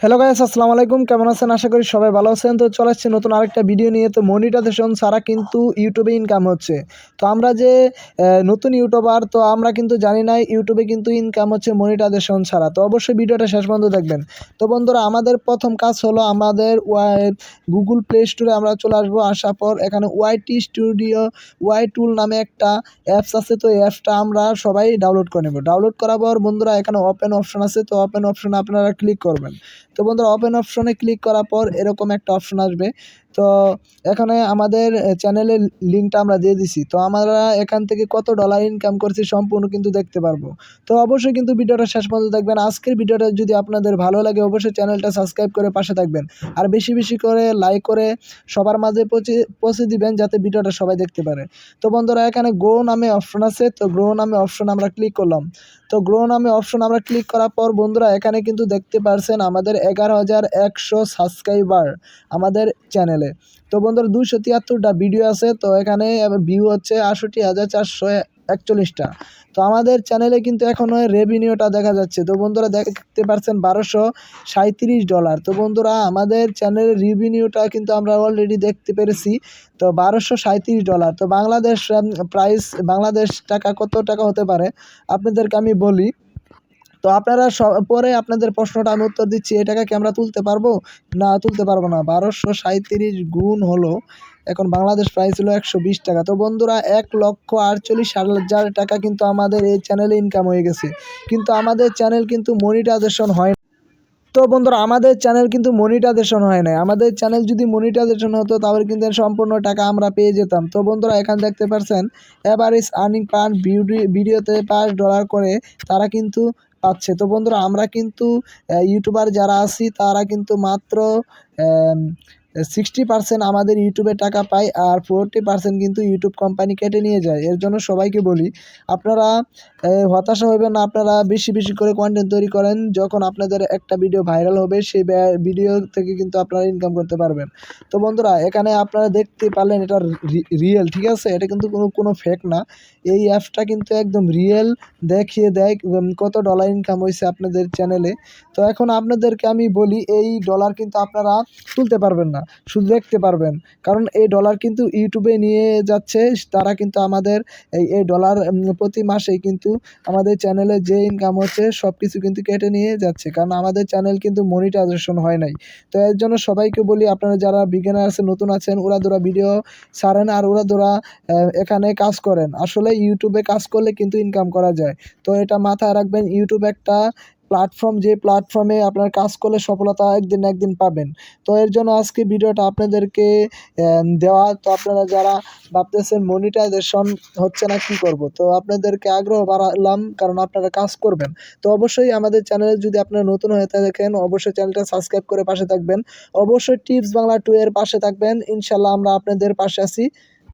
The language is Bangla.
হ্যালো গাইস আসসালামু আলাইকুম। কেমন আছেন? আশা করি সবাই ভালো আছেন। তো চলে আসছে নতুন আরেকটা ভিডিও নিয়ে। তো মনিটাইজেশন ছাড়া কিন্তু ইউটিউবে ইনকাম হচ্ছে। তো আমরা যে নতুন ইউটিউবার তো আমরা কিন্তু জানি না ইউটিউবে কিন্তু ইনকাম হচ্ছে মনিটাইজেশন ছাড়া। তো অবশ্যই ভিডিওটা শেষ পর্যন্ত দেখবেন। তো বন্ধুরা, আমাদের প্রথম কাজ হলো আমাদের গুগল প্লে স্টোরে আমরা চলে আসব। আসার পর এখানে ওয়াইটি স্টুডিও ওয়াই টুল নামে একটা অ্যাপস আছে। তো এই অ্যাপসটা আমরা সবাই ডাউনলোড করে নেব। ডাউনলোড করার পর বন্ধুরা, এখানে ওপেন অপশন আছে। তো ওপেন অপশনে আপনারা ক্লিক করবেন। তো বন্ধুরা ওপেন অপশনে ক্লিক করার পর এরকম একটা অপশন আসবে। তো এখানে আমাদের চ্যানেলের লিঙ্কটা আমরা দিয়ে দিছি। তো আমরা এখান থেকে কত ডলার ইনকাম করছি সম্পূর্ণ কিন্তু দেখতে পারব। তো অবশ্যই কিন্তু ভিডিওটা শেষ পর্যন্ত দেখবেন। আজকের ভিডিওটা যদি আপনাদের ভালো লাগে, অবশ্যই চ্যানেলটা সাবস্ক্রাইব করে পাশে থাকবেন। আর বেশি বেশি করে লাইক করে সবার মাঝে পৌঁছে পৌঁছে দিবেন যাতে ভিডিওটা সবাই দেখতে পারে। তো বন্ধুরা, এখানে গ্রো নামে অপশন আছে। তো গ্রো নামে অপশন আমরা ক্লিক করলাম। তো গ্রো নামে অপশন আমরা ক্লিক করার পর বন্ধুরা, এখানে কিন্তু দেখতে পারছেন আমাদের এগারো হাজার একশো সাবস্ক্রাইবার আমাদের চ্যানেলে তো বন্ধুরা দুশো তিয়াত্তরটা ভিডিও আছে, তো এখানে ভিউ হচ্ছে আষট্টি হাজার চারশো একচল্লিশটা। তো আমাদের চ্যানেলে কিন্তু এখনও রেভিনিউটা দেখা যাচ্ছে। তো বন্ধুরা, দেখতে পাচ্ছেন বারোশো সাঁত্রিশ ডলার তো বন্ধুরা, আমাদের চ্যানেলের রেভিনিউটা কিন্তু আমরা অলরেডি দেখতে পেরেছি, তো বারোশো সাঁত্রিশ ডলার তো বাংলাদেশ প্রাইস বাংলাদেশ টাকা কত টাকা হতে পারে, আপনাদেরকে আমি বলি। তো আপনারা পরে আপনাদের প্রশ্নটা আমি উত্তর দিচ্ছি এই টাকা কি আমরা তুলতে পারব? না, তুলতে পারব না। বারোশো সাঁত্রিশ গুণ হলো, এখন বাংলাদেশ প্রাইস হলো একশো বিশ টাকা। তো বন্ধুরা, এক লক্ষ আটচল্লিশ হাজার টাকা কিন্তু আমাদের এই চ্যানেলে ইনকাম হয়ে গেছে। কিন্তু আমাদের চ্যানেল কিন্তু মনিটাইজেশন হয়। তো বন্ধুরা, আমাদের চ্যানেল কিন্তু মনিটাইজেশন হয় না আমাদের চ্যানেল যদি মনিটাইজেশন হতো, তাহলে কিন্তু সম্পূর্ণ টাকা আমরা পেয়ে যেতাম। তো বন্ধুরা, এখানে দেখতে পাচ্ছেন এভারেজ আর্নিং পার ভিডিওতে পাঁচ ডলার করে, তারা কিন্তু পাচ্ছে। তো বন্ধুরা আমরা কিন্তু ইউটিউবার যারা আছি তারা কিন্তু মাত্র সিক্সটি পার্সেন্ট আমাদের ইউটিউবে টাকা পায় আর ফোরটি পার্সেন্ট কিন্তু ইউটিউব কোম্পানি কেটে নিয়ে যায়। এর জন্য সবাইকে বলি, আপনারা হতাশা হবেন না, আপনারা বেশি বেশি করে কন্টেন্ট তৈরি করেন, যখন আপনাদের একটা ভিডিও ভাইরাল হবে, সেই ভিডিও থেকে কিন্তু আপনারা ইনকাম করতে পারবেন। তো বন্ধুরা, এখানে আপনারা দেখতে পারলেন এটা রিয়েল ঠিক আছে? এটা কিন্তু কোনো কোনো ফেক না। এই অ্যাপটা কিন্তু একদম রিয়েল দেখিয়ে দেয় কত ডলার ইনকাম হয়েছে আপনাদের চ্যানেলে তো এখন আপনাদেরকে আমি বলি, এই ডলার কিন্তু আপনারা তুলতে পারবেন না। শুধু দেখতে পারবেন। কারণ এই ডলার কিন্তু ইউটিউবে নিয়ে যাচ্ছে, তারা কিন্তু আমাদের এই এই ডলার প্রতি মাসেই কিন্তু আমাদের চ্যানেলে যে ইনকাম হচ্ছে সব কিছু কিন্তু কেটে নিয়ে যাচ্ছে। কারণ আমাদের চ্যানেল কিন্তু মনিটাইজেশন হয় নাই। তো এর জন্য সবাইকে বলি, আপনারা যারা বিজ্ঞানার আছে, নতুন আছেন ওরা ধরা ভিডিও ছাড়েন আর ওরা ধরা এখানে কাজ করেন। আসলে ইউটিউবে কাজ করলে কিন্তু ইনকাম করা যায়। তো এটা মাথায় রাখবেন ইউটিউব একটা প্ল্যাটফর্ম যে প্ল্যাটফর্মে আপনার কাজ করলে সফলতা একদিন একদিন পাবেন। তো এর জন্য আজকে ভিডিওটা আপনাদেরকে দেওয়া। তো আপনারা যারা ভাবতেছেন মনিটাইজেশন হচ্ছে না, কি করব? তো আপনাদেরকে আগ্রহ বাড়ালাম, কারণ আপনারা কাজ করবেন। তো অবশ্যই আমাদের চ্যানেলে যদি আপনারা নতুন হয়ে থাকেন, অবশ্যই চ্যানেলটা সাবস্ক্রাইব করে পাশে থাকবেন। অবশ্যই টিপস বাংলা টু এর পাশে থাকবেন। ইনশাল্লাহ আমরা আপনাদের পাশে আছি।